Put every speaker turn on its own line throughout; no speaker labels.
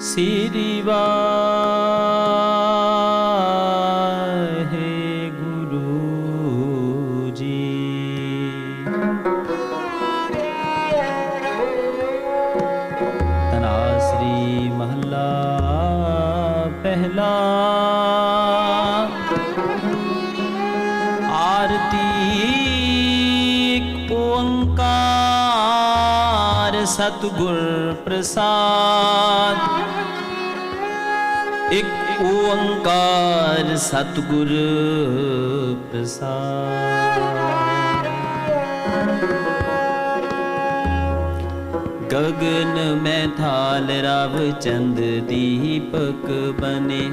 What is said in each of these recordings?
ਸ੍ਰੀ ਸਤਗੁਰ ਪ੍ਰਸਾਦ। ਇੱਕ ਓੰਕਾਰ ਸਤਗੁਰ ਪ੍ਰਸਾਦ। ਗਗਨ ਮੈਂ ਥਾਲ ਰਵ ਚੰਦ ਦੀਪਕ ਬਨੇ,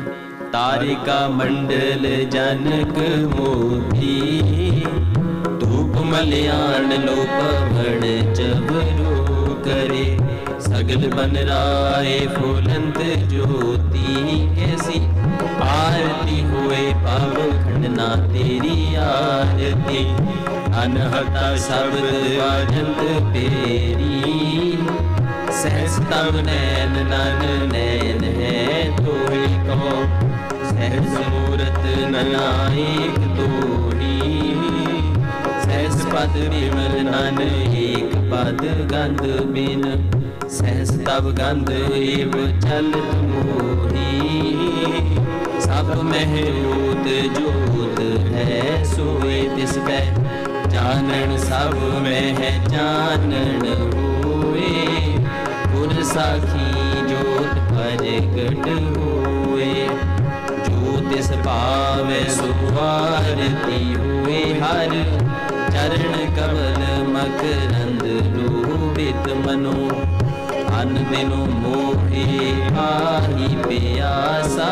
ਤਾਰਿਕਾ ਮੰਡਲ ਜਨਕ ਮੋਤੀ। ਧੂਪ ਮਲਿਆਣ ਲੋਪਵਣ ਚਵਰੂ करे सगल बन राय फूलंत ज्योति कैसी आरती हुए पाव खंडना तेरी आरती अनहता शब्द वाजंत पेरी सहस तब नैन नन नैन है तोहि को सहस मूरत ननाएक तोही सहस ਪਦ ਬਿਮਲ ਨਨ ਏਕ ਪਦ ਗੰਧ ਬਿਨ। ਸਹਿਸ ਤਬ ਗੰਧ ਏਵ ਚਲ ਮੋਹੀ। ਸਭ ਮਹਿਰੂਤ ਜੋਤ ਹੈ, ਸੋਏ ਤਿਸ ਪੈ। ਜਾਣਨ ਸਭ ਮਹਿ ਜਾਣਨ ਹੋਏ। ਗੁਰ ਸਾਖੀ ਜੋਤ ਪ੍ਰਗਟ ਹੋਏ। ਜੋ ਤਿਸ ਭਾਵੇ ਸੁਵਾਰਤੀ ਹੋਏ ਹਰ। ਚਰਨ ਕਮਲ ਮਕਰੰਦ ਰੂਪਿਤ ਮਨੋ, ਅਨ ਦਿਨੋ ਮੋਹੇ ਆਹੀ ਪਿਆਸਾ।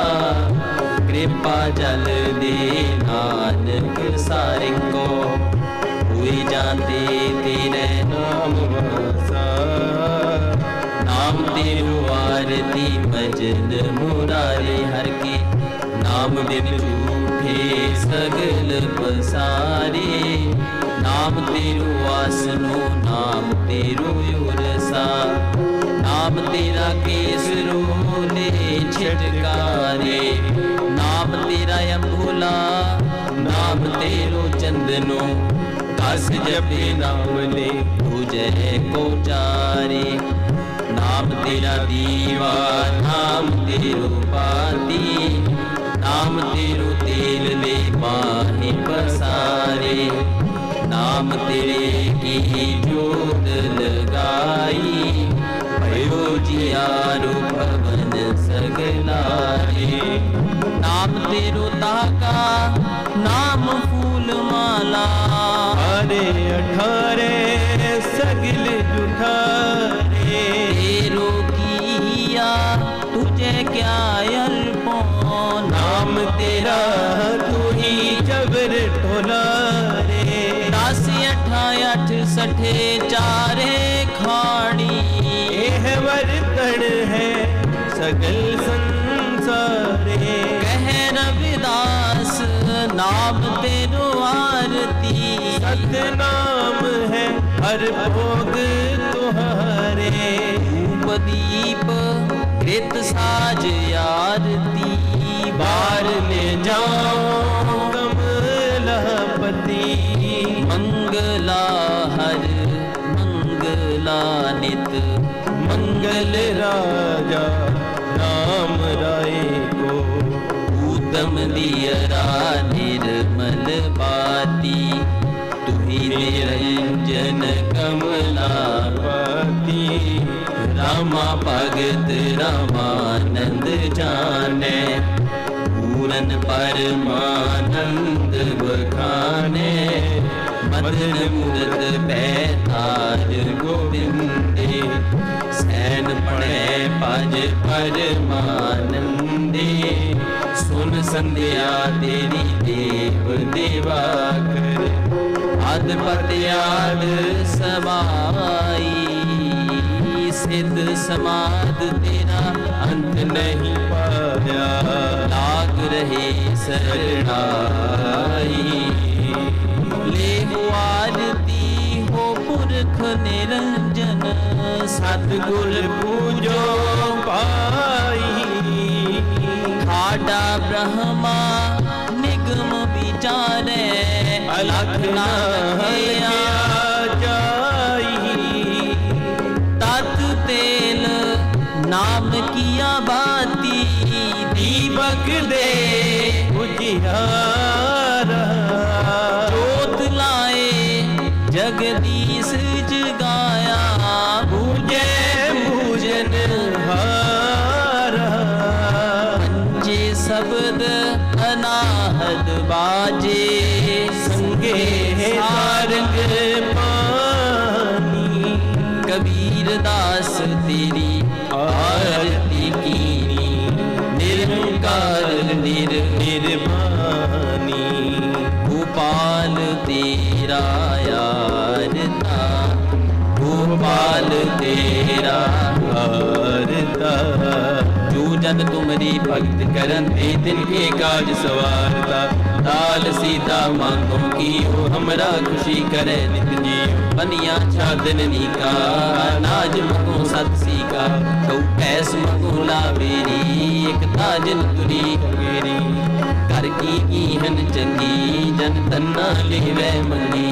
ਕਿਰਪਾ ਜਲ ਦੇ ਨਾਨਕ ਸਾਰੇ ਕੋ ਹੋਈ ਜਾਂਦੇ ਤੇਰੇ
ਨਾਮ ਵਸਾ।
ਨਾਮ ਤੇਰੂ ਆਰਤੀ ਮਜਨ ਮੁਰਾਰੇ ਹਰ ਕੀ, ਨਾਮ ਬਿਨ ਝੂਠੇ ਸਗਲ ਪਸਾਰੇ। ਨਾਮ ਤੇਰੂ ਆਸਨੋ, ਨਾਮ ਤੇਰੂ ਉਰਸਾ ਨਾਮ ਤੇਰਾ ਕੇਸਰੂ ਨੇ ਛਟਕਾਰੇ। ਨਾਮ ਤੇਰਾ ਅੰਭੂਲਾ ਨਾਮ ਤੇਰੂ ਚੰਦਨੋ। ਕਸ ਜਪੇ ਨਾਮ
ਲੈ
ਤੁਝੇ ਕੋ ਜਾਰੇ ਨਾਮ ਤੇਰਾ ਦੀਵਾ, ਨਾਮ ਤੇਰੂ ਪਾਤੀ ਨਾਮ ਤੇਰੂ ਤੇਲ ਨੇ ਮਾਹੀ ਪਸਾਰੇ। ਨਾਮ ਤੇਰੇ ਕੀ ਜੋਤ ਲਗਾਈ? ਭਇਓ ਜਿਆਰੂ ਭਵਨ ਸਗਲਾਏ ਨਾਮ ਤੇਰੋ ਤਾਕਾ ਨਾਮ ਫੂਲ ਮਾਲਾ।
ਅਰੇ ਅਠਾਰੇ ਸਗਲ ਜੁਠਾ
ਅੱਠਾ ਅੱਠ ਸਠੇ ਚਾਰੇ ਖਾਣੀ।
ਇਹ ਵਰਤਣ ਹੈ ਸਗਲ ਸੰਸਾਰੇ।
ਕਹਿ ਰਵਿਦਾਸ ਨਾਮ ਤੇਰੋ ਆਰਤੀ।
ਸਤਨਾਮ ਹੈ ਹਰ ਭੋਗ ਤੁਹਾਰੇ।
ਧੂਪ ਦੀਪ ਕ੍ਰਿਤ ਸਾਜ ਆਰਤੀ। ਬਾਹਰ ਲੈ ਜਾਓ। ਮੰਗਲਾ ਹਰ ਮੰਗਲਾ ਨਿਤ
ਮੰਗਲ ਰਾਜਾ RAM ਰਾਏ ਕੋ।
ਊਤਮ ਦਿਯਰਾ ਨਿਰਮਲ ਬਾਤੀ, ਤੁਹੀ ਨਿਰੰਜਨ ਕਮਲਾ
ਪਤੀ
ਰਾਮਾ ਭਗਤ ਰਾਮਾਨੰਦ ਜਾਣੈ, ਪੂਰਨ ਪਰਮਾਨੰਦ ਬਖਾਨੇ ਮਨ ਮੂਰਤ ਬੈਠਾਰ ਗੋਬਿੰਦੇ ਸੈਨ ਪੜੈ ਭਜ ਪਰਮਾਨੰਦੇ ਸੁਨ ਸੰਧਿਆ ਤੇਰੀ ਦੇਵ ਦੇਵਾ ਕਰ ਅਦ ਪਤਿਆਲ ਸਮਾਈ ਸਿੱਧ ਸਮਾਦ ਤੇਰਾ ਅੰਤ ਨਹੀਂ
ਪਾਇਆ।
ਲਾਗ ਰਹੇ ਸਰਣਾਈ। ਨਿਰੰਜਨ ਸਤਿਗੁਰ ਪੂਜੋ
ਪਾਈ
ਖਾਡਾ ਬ੍ਰਹਮਾ ਨਿਗਮ ਵਿਚਾਰੇ, ਅਲਖ ਨਾ ਲਖਿਆ
ਜਾਈ
ਤਤ ਤੇਲ ਨਾਮ ਕੀਆ ਬਾਤੀ, ਦੀਪਕ ਦੇ
ਉਜਿਆਰਾ
ਜੋਤ ਲਾਏ ਜਗਦੀ ਬਾਜੇ ਸੰਗੇ ਸਾਰੰਗ
ਪਾਨੀ
ਕਬੀਰ ਦਾਸ ਤੇਰੀ ਆਰਤੀ ਕੀਨੀ, ਨਿਰੰਕਾਰ ਨਿਰ
ਨਿਰਮਾਨੀ।
ਗੋਪਾਲ ਤੇਰਾ ਯਾਰਤਾ ਗੋਪਾਲ ਤੇਰਾ ਜਦ ਤੁਮਰੀ ਭਗਤ ਕਰਨ ਤੇ ਦਿਨ ਕੇ ਕਾਜ
ਸਵਾਰਤਾ
ਤਾਲ ਸੀਤਾ ਮੰਗੋ ਕੀਓ ਹਮਰਾ ਖੁਸ਼ੀ ਕਰੇ ਨਿਤ
ਜੀ
ਬਨਿਆ ਛਾਦਨ ਨੀਕਾ, ਨਾਜ ਮਗੋ ਸਤ ਸੀਕਾ। ਤਉ ਐਸ ਮਗੋ ਲਾਵੇਰੀ ਇਕ ਤਾਜਨ ਤੁਰੀ
ਮੇਰੀ
ਕਰ ਕੀ ਕੀਹਨ ਚੰਗੀ, ਜਨ ਤੰਨਾ ਲਿਵੇ ਮੰਗੀ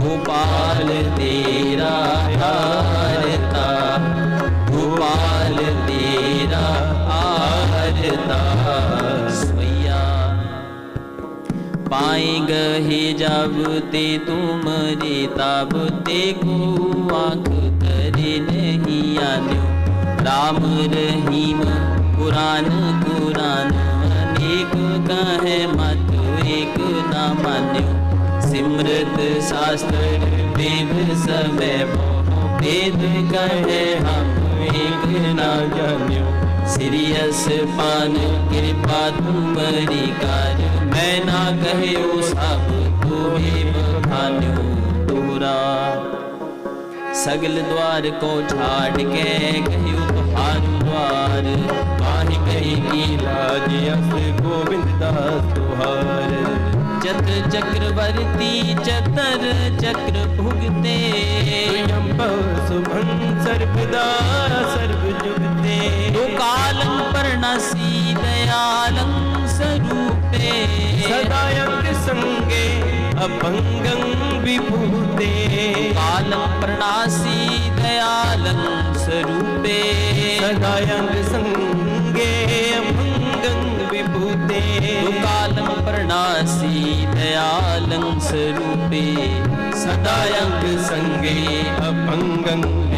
ਗੋਪਾਲ ਤੇਰਾ ਹਾਰ ਤਾ गहे जब ते तुमरे तब ते को आंख करे नहीं आन्यो राम रहीम कुरान कुरान अनेक कहे मत एक ना मान्यो सिमरत शास्त्र वेद समय वेद कहे हम एक ना
जान्यो
सिरियस पान कृपा तुमरी कार मैं ना कहयो सब तुम्हें बखान्यो तोरा सगल द्वार को छाड़ के कहयो तुहार द्वार पाहि कही की
लाज अस गोविंद दास तुहार
चत्र चक्रवर्ती चतर चक्र भुगते
स्वयंभव सुभं सर्वदा सर्व जुगते तो
कालं पर्णसी
सदायक संगे अभंगं विभूते
कालं प्रणासी दयालं स्वरूपे
सदायक संगे अभंगं विभूते तो
कालं प्रणासी दयालं स्वरूपे सदायक संगे
अभंगं विभूते